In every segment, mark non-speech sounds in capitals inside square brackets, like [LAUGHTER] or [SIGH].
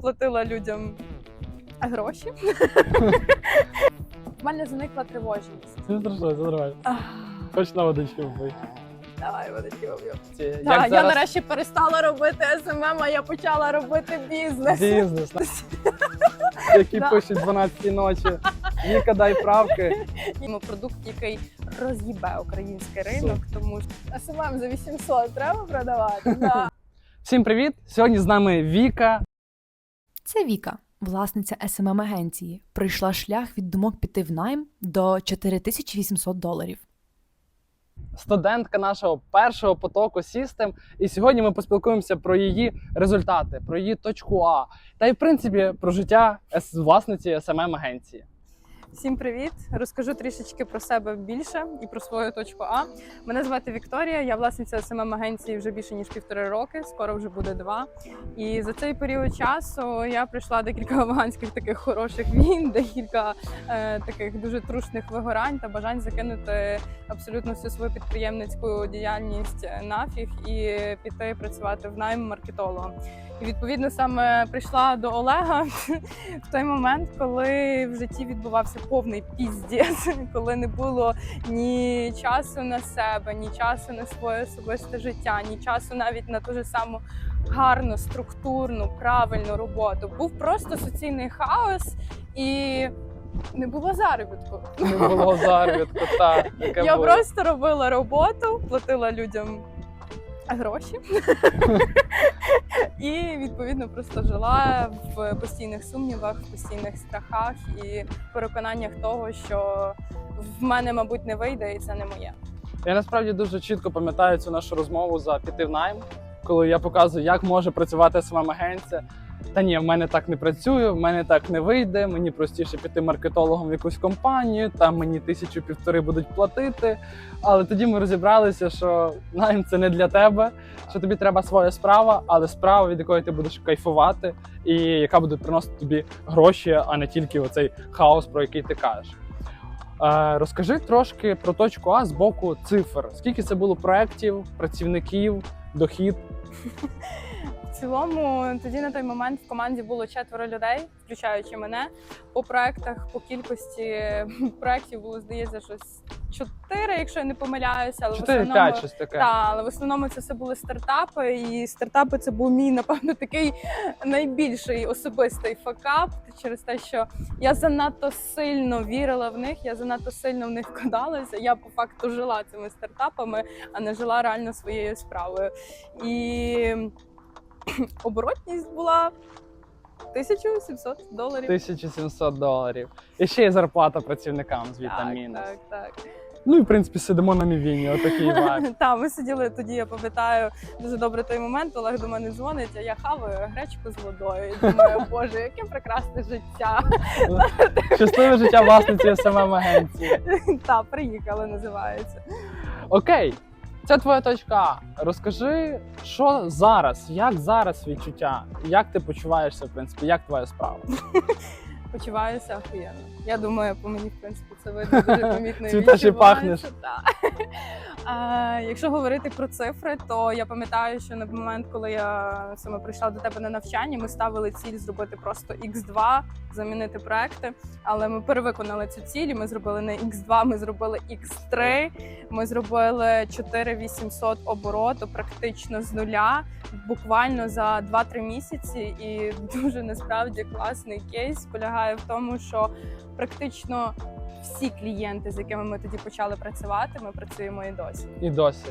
платила людям гроші. [LAUGHS] В мене заникла тривожність. Це страшно, це нормально. Хоч на водички вбий. Давай, водички вб'ю. Як Так, я нарешті перестала робити СММ, а я почала робити бізнес. бізнес, [LAUGHS] які пишуть 12 ночі. Віка, дай правки. Ми продукт, який роз'їбе український ринок, тому що СММ за 800 треба продавати. Да. Всім привіт! Сьогодні з нами Віка. Це Віка, власниця smm агенції Пройшла шлях від думок піти в найм до 4800 доларів. студентка нашого першого потоку System. І сьогодні ми поспілкуємося про її результати, про її точку А, та й в принципі про життя власниці smm агенції. Всім привіт! Розкажу трішечки про себе більше і про свою точку А. Мене звати Вікторія, я власниця СММ агенції вже більше ніж півтори роки, скоро вже буде два. І за цей період часу я пройшла декілька [LAUGHS] афганських таких хороших війн, декілька е, таких дуже трушних вигорань та бажань закинути абсолютно всю свою підприємницьку діяльність нафіг і піти працювати в найм маркетологом. І відповідно саме прийшла до Олега [LAUGHS] в той момент, коли в житті відбувався повний піздець, [LAUGHS] коли не було ні часу на себе, ні часу на своє особисте життя, ні часу навіть на ту ж саму гарну, структурну, правильну роботу. Був просто суцільний хаос і. Не було заробітку. Не було заробітку, та яке [LAUGHS] Я було. просто робила роботу, платила людям гроші і відповідно просто жила в постійних сумнівах, в постійних страхах і переконаннях того, що в мене, мабуть, не вийде, і це не моє. Я насправді дуже чітко пам'ятаю цю нашу розмову за піти в найм, коли я показую, як може працювати smm агенція. Та ні, в мене так не працює, в мене так не вийде. Мені простіше піти маркетологом в якусь компанію, там мені тисячу півтори будуть платити. Але тоді ми розібралися, що найм це не для тебе, що тобі треба своя справа, але справа, від якої ти будеш кайфувати, і яка буде приносити тобі гроші, а не тільки оцей хаос, про який ти кажеш. Е, Розкажи трошки про точку А з боку цифр. Скільки це було проєктів, працівників, дохід? [LAUGHS] В цілому, тоді на той момент в команді було четверо людей, включаючи мене. По проектах, по кількості [LAUGHS] проєктів було здається щось чотири, якщо я не помиляюся, але в 4-5, основному щось таке. Так, але в основному це все були стартапи, і стартапи це був мій, напевно, такий найбільший особистий факап через те, що я занадто сильно вірила в них, я занадто сильно в них вкладалася. Я по факту жила цими стартапами, а не жила реально своєю справою. І [CLEARS THROAT] оборотність була 1700 доларів. 1700 доларів. І ще є зарплата працівникам звідти так, мінус. так, так. Ну і в принципі сидимо на мівіні, отакий [LAUGHS] вайб. Та ми сиділи тоді. Я пам'ятаю дуже добре той момент. Олег до мене дзвонить, а я хаваю гречку з водою. І думаю, [LAUGHS] боже, яке прекрасне життя. [LAUGHS] Щасливе життя власниці smm агенції. Та приїхали, називається. Окей, це твоя точка. Розкажи, що зараз, як зараз відчуття, як ти почуваєшся, в принципі, як твоя справа? [LAUGHS] Почуваюся охуєнно. Я думаю, по мені в принципі це видно дуже [LAUGHS] помітно. Цвітеш і пахнеш. [LAUGHS] А, якщо говорити про цифри, то я пам'ятаю, що на момент, коли я саме прийшла до тебе на навчання, ми ставили ціль зробити просто X2, замінити проекти. Але ми перевиконали цю ціль. і Ми зробили не X2, ми зробили X3. Ми зробили 4800 обороту практично з нуля, буквально за 2-3 місяці. І [LAUGHS] дуже насправді класний кейс полягає в тому, що практично всі клієнти, з якими ми тоді почали працювати, ми працюємо і досі. І досі.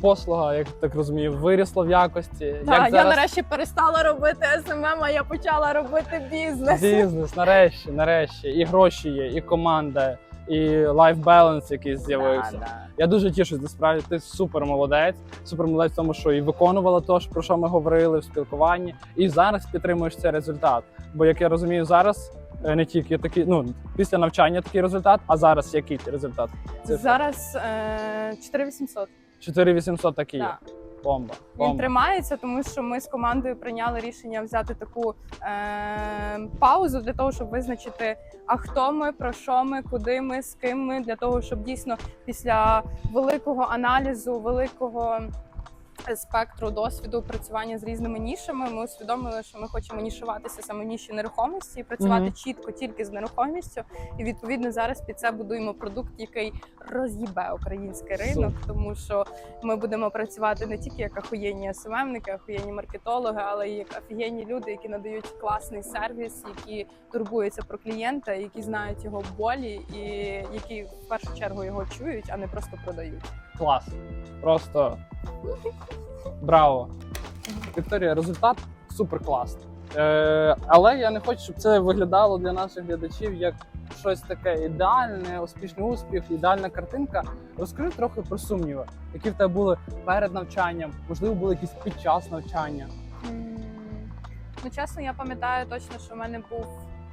Послуга, як так розумію, вирісла в якості. Так, як я зараз нарешті перестала робити СММ, а я почала робити бізнес. бізнес, нарешті, нарешті. І гроші є, і команда, і лайф баланс якийсь з'явився. Да, да. Я дуже тішусь, насправді ти супер молодець. Супер молодець в тому, що і виконувала те, про що ми говорили в спілкуванні, і зараз підтримуєш цей результат. Бо як я розумію, зараз не тільки такий, ну після навчання такий результат, а зараз який результат? Цифра. Зараз е, 4800. 4800 такий. Да. Бомба. Він тримається, тому що ми з командою прийняли рішення взяти таку е, паузу для того, щоб визначити, а хто ми, про що ми, куди ми, з ким ми, для того, щоб дійсно після великого аналізу, великого спектру досвіду працювання з різними нішами. Ми усвідомили, що ми хочемо нішуватися саме в ніші нерухомості і працювати Мгм. чітко тільки з нерухомістю. І відповідно зараз під це будуємо продукт, який роз'їбе український ринок, тому що ми будемо працювати не тільки як ахуєнні СММники, ахуєнні маркетологи, але й як офігенні люди, які надають класний сервіс, які турбуються про клієнта, які знають його болі, і які в першу чергу його чують, а не просто продають. Клас. Просто браво. Вікторія, результат супер класний. Е, але я не хочу, щоб це виглядало для наших глядачів як щось таке ідеальне, успішний успіх, ідеальна картинка. Розкажи трохи про сумніви, які в тебе були перед навчанням, можливо, були якісь під час навчання. Ну, чесно, я пам'ятаю точно, що в мене був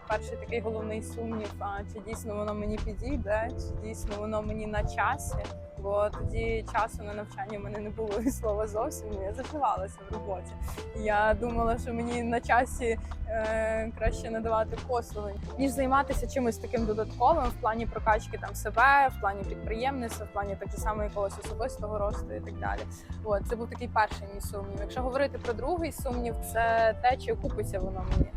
перший такий головний сумнів, а чи дійсно воно мені підійде, чи дійсно воно мені на часі. Бо тоді часу на навчання в мене не було і слова зовсім. Я заживалася в роботі. Я думала, що мені на часі е, краще надавати послуги, ніж займатися чимось таким додатковим в плані прокачки там себе, в плані підприємництва, в плані так само якогось особистого росту і так далі. От це був такий перший мій сумнів. Якщо говорити про другий сумнів, це те, чи окупиться воно мені.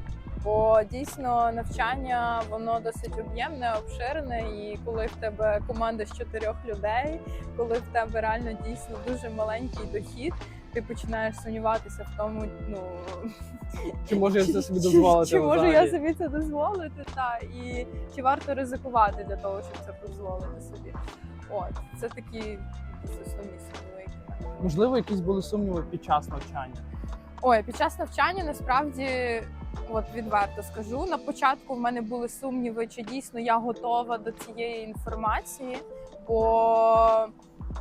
Бо дійсно навчання воно досить об'ємне, обширне, і коли в тебе команда з чотирьох людей, коли в тебе реально дійсно дуже маленький дохід, ти починаєш сумніватися в тому, ну Чи можу я це собі дозволити? Чи, можу я собі це дозволити? Та і чи варто ризикувати для того, щоб це дозволити собі? От це такі основні сумніви. Можливо, якісь були сумніви під час навчання. Ой, під час навчання насправді, от відверто скажу, на початку в мене були сумніви, чи дійсно я готова до цієї інформації, бо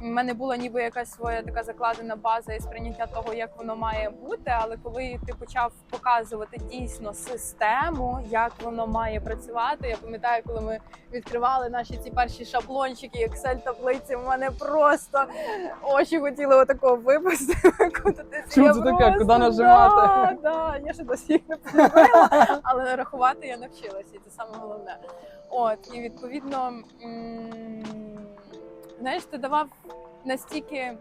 в мене була ніби якась своя така закладена база і сприйняття того, як воно має бути. Але коли ти почав показувати дійсно систему, як воно має працювати, я пам'ятаю, коли ми відкривали наші ці перші шаблончики, Excel таблиці, в мене просто очі хотіли отакого випустити. [LAUGHS] Чому це таке? Куди нажимати? Да, да, я ще досі їх не полюбила, але рахувати я навчилася, і це саме головне. От, і відповідно, знаєш, ти давав настільки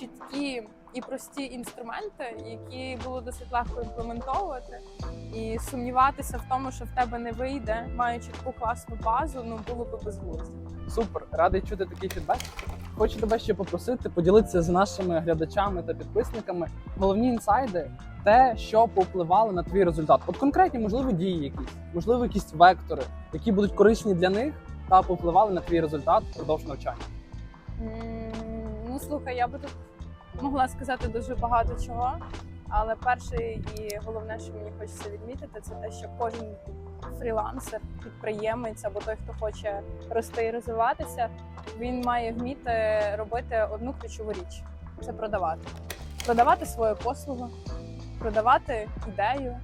чіткі і прості інструменти, які було досить легко імплементовувати, і сумніватися в тому, що в тебе не вийде, маючи таку класну базу, ну було би безглуздо. Супер, радий чути такий фідбек. Хочу тебе ще попросити поділитися з нашими глядачами та підписниками головні інсайди, те, що повпливало на твій результат. От конкретні, можливо, дії якісь, можливо, якісь вектори, які будуть корисні для них та повпливали на твій результат впродовж навчання. Ну слухай, я би тут могла сказати дуже багато чого. Але перше і головне, що мені хочеться відмітити, це те, що кожен фрілансер, підприємець або той, хто хоче рости і розвиватися, він має вміти робити одну ключову річ це продавати. Продавати свою послугу, продавати ідею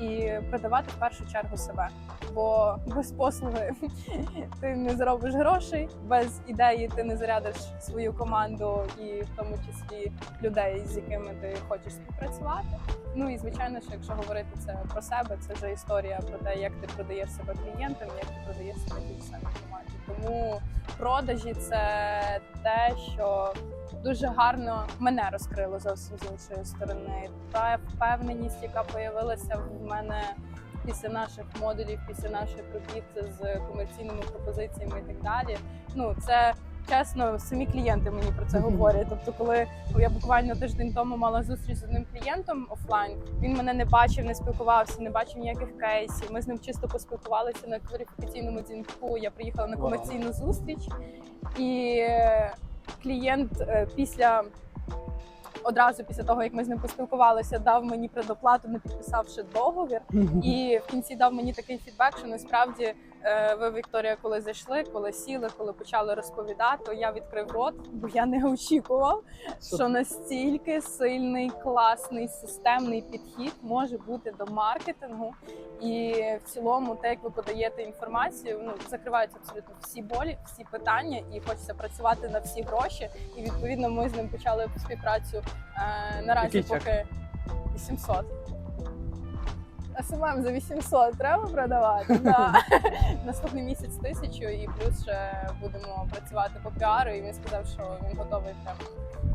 і продавати в першу чергу себе. Бо без послуги [LAUGHS] ти не заробиш грошей, без ідеї ти не зарядиш свою команду і в тому числі людей, з якими ти хочеш співпрацювати. Ну і звичайно, що якщо говорити це про себе, це вже історія про те, як ти продаєш себе клієнтам, як ти продаєш себе тій самій команді. Тому продажі це те, що дуже гарно мене розкрило зовсім з іншої сторони. Та впевненість, яка появилася в мене після наших модулів, після нашої робіт з комерційними пропозиціями і так далі. Ну це чесно, самі клієнти мені про це говорять. Тобто, коли я буквально тиждень тому мала зустріч з одним клієнтом офлайн, він мене не бачив, не спілкувався, не бачив ніяких кейсів. Ми з ним чисто поспілкувалися на кваліфікаційному дзвінку. Я приїхала на комерційну зустріч, і клієнт е, після. Одразу після того, як ми з ним поспілкувалися, дав мені предоплату, не підписавши договір. І в кінці дав мені такий фідбек, що насправді ви, Вікторія, коли зайшли, коли сіли, коли почали розповідати, то я відкрив рот, бо я не очікував, що настільки сильний, класний, системний підхід може бути до маркетингу. І в цілому, те, як ви подаєте інформацію, ну закриваються абсолютно всі болі, всі питання, і хочеться працювати на всі гроші. І відповідно ми з ним почали співпрацю е, наразі, Який поки 800. СММ за 800 треба продавати. [LAUGHS] Да. Наступний місяць тисячу, і плюс ще будемо працювати по піару. І він сказав, що він готовий прям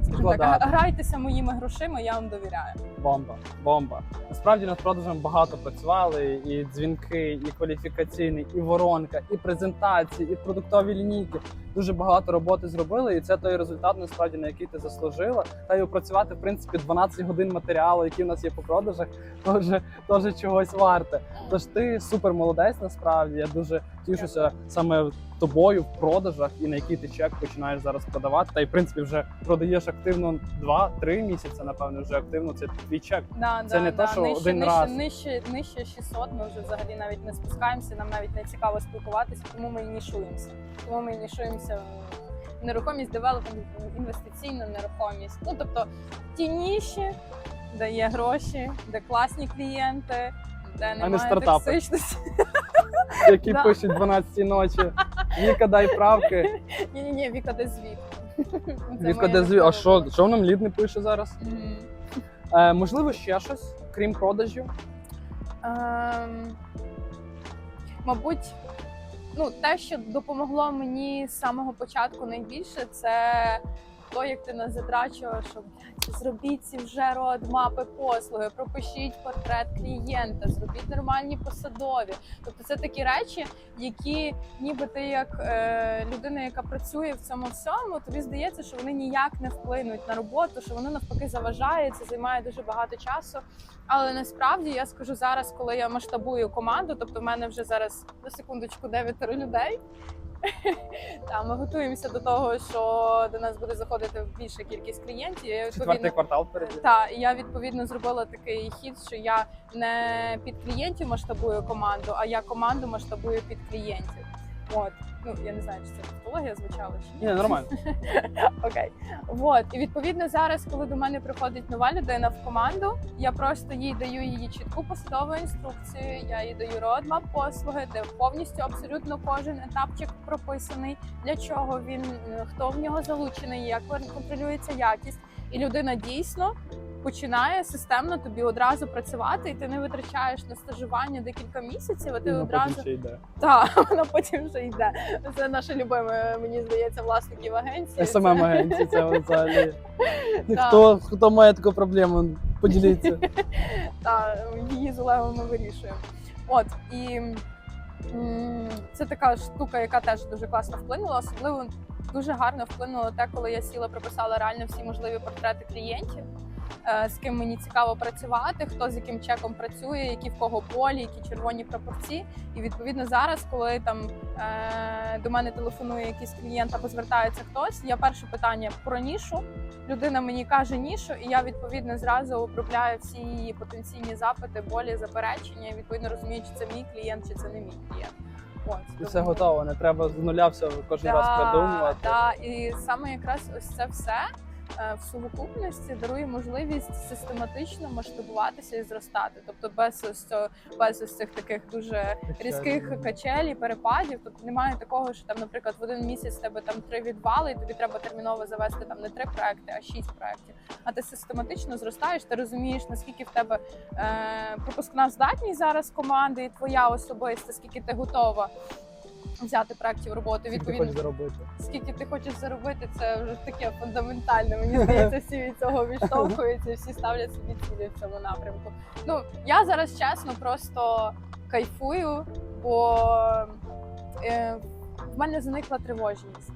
скажімо так, грайтеся моїми грошима, я вам довіряю. Бомба, бомба. Насправді над продажем багато працювали. І дзвінки, і кваліфікаційний, і воронка, і презентації, і продуктові лінійки. Дуже багато роботи зробили, і це той результат, насправді на який ти заслужила. Та й опрацювати, в принципі, 12 годин матеріалу, які в нас є по продажах, [LAUGHS] теж, чогось варте. Тож ти супер молодець, насправді. Я дуже тішуся саме тобою в продажах і на який ти чек починаєш зараз продавати. Та й в принципі вже продаєш активно 2-3 місяці, напевно, вже активно. Це твій чек. Да, Це да, не да. то, що нижче, один нижче, раз. Нижче, нижче 600 ми вже взагалі навіть не спускаємося, нам навіть не цікаво спілкуватися, тому ми і нішуємося. Тому ми і нішуємося нерухомість, девелопмент, інвестиційну нерухомість. Ну тобто ті ніші, де є гроші, де класні клієнти, де немає стартапи. токсичності. Які Да. пишуть 12 ночі. Віка, дай правки. Ні, ні, ні, Віка де звіт. Віка, де зві... А що, що нам лід не пише зараз? Мгм. Е, можливо, ще щось, крім продажів. Ем, мабуть, ну, те, що допомогло мені з самого початку найбільше, це то, як ти нас затрачував, що «Блядь, зробіть ці вже родмапи послуги, пропишіть портрет клієнта, зробіть нормальні посадові. Тобто це такі речі, які ніби ти як е, людина, яка працює в цьому всьому, тобі здається, що вони ніяк не вплинуть на роботу, що воно навпаки заважає, це займає дуже багато часу. Але насправді я скажу зараз, коли я масштабую команду, тобто в мене вже зараз на секундочку дев'ятеро людей. Та ми готуємося до того, що до нас буде заходити більша кількість клієнтів. Я Четвертий квартал перед та я відповідно зробила такий хід, що я не під клієнтів масштабую команду, а я команду масштабую під клієнтів. От ну я не знаю, чи це тавтологія звучала чи ні. Ні, нормально. [LAUGHS] Окей. Вот. І відповідно зараз, коли до мене приходить нова людина в команду, я просто їй даю її чітку посадову інструкцію, я їй даю родмап послуги, де повністю абсолютно кожен етапчик прописаний, для чого він, е, хто в нього залучений, як контролюється якість. І людина дійсно починає системно тобі одразу працювати, і ти не витрачаєш на стажування декілька місяців, а ти Ну, одразу потім ще йде. так, [LAUGHS] вона потім вже йде. Це наше любиме, мені здається, власників агенції. СММ агенції це взагалі. [LAUGHS] Хто, хто має таку проблему, поділіться. [LAUGHS] Та її з Олегом ми вирішуємо. От і це така штука, яка теж дуже класно вплинула. Особливо дуже гарно вплинуло те, коли я сіла, прописала реально всі можливі портрети клієнтів. е, З ким мені цікаво працювати, хто з яким чеком працює, які в кого полі, які червоні прапорці. І відповідно зараз, коли там е, до мене телефонує якийсь клієнт або звертається хтось, я перше питання про нішу. Людина мені каже нішу, і я відповідно зразу обробляю всі її потенційні запити, болі, заперечення. І відповідно розумію, чи це мій клієнт, чи це не мій клієнт. І все готово, не треба з нуля все кожен раз придумувати. Так, і саме якраз ось це все в сукупності дарує можливість систематично масштабуватися і зростати. Тобто без ось цього, без ось цих таких дуже різких качелі, перепадів. Тобто немає такого, що там, наприклад, в один місяць в тебе там три відвали, і тобі треба терміново завести там не три проекти, а шість проектів. А ти систематично зростаєш, ти розумієш, наскільки в тебе е, пропускна здатність зараз команди, і твоя особиста, скільки ти готова. Взяти роботи Скільки ти відповідно хочеш заробити. скільки ти хочеш заробити, це вже таке фундаментальне. Мені здається, всі від цього відштовхуються, всі ставлять собі цілі в цьому напрямку. Ну я зараз чесно просто кайфую, бо е, в мене зникла тривожність.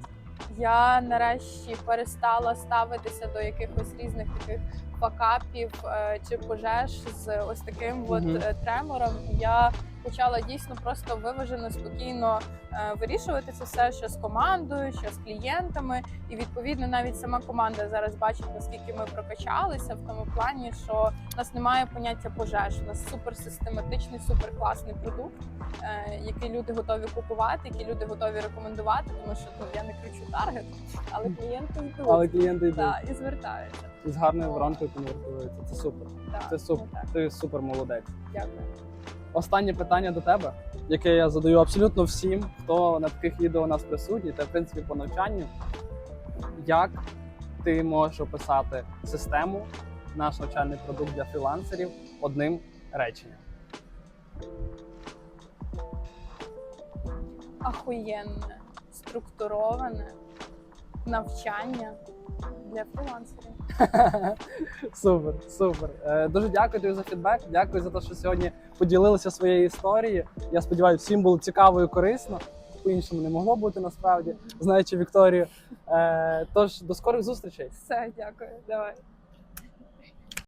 Я нарешті перестала ставитися до якихось різних таких факапів е, чи пожеж з ось таким от е, тремором. Я почала дійсно просто виважено, спокійно е, вирішувати це все, що з командою, що з клієнтами. І відповідно навіть сама команда зараз бачить, наскільки ми прокачалися в тому плані, що в нас немає поняття пожеж. У нас супер систематичний, супер класний продукт, е, який люди готові купувати, який люди готові рекомендувати, тому що ну, я не кричу таргет, але клієнти йдуть. Але клієнти йдуть Да, і звертаються. і з гарною воронкою конвертуються. Це супер. Да, Це супер. ну так, Ти супер молодець. Дякую. Останнє питання до тебе, яке я задаю абсолютно всім, хто на таких відео у нас присутній, та в принципі по навчанню. Як ти можеш описати систему, наш навчальний продукт для фрілансерів одним реченням? Ахуєнне, структуроване навчання Для фрілансерів. [LAUGHS] Супер, супер. Е, Дуже дякую тобі за фідбек. Дякую за те, що сьогодні поділилися своєю історією. Я сподіваюся, всім було цікаво і корисно. По-іншому не могло бути насправді, знаючи Вікторію. Е, Тож до скорих зустрічей. Все, дякую. Давай.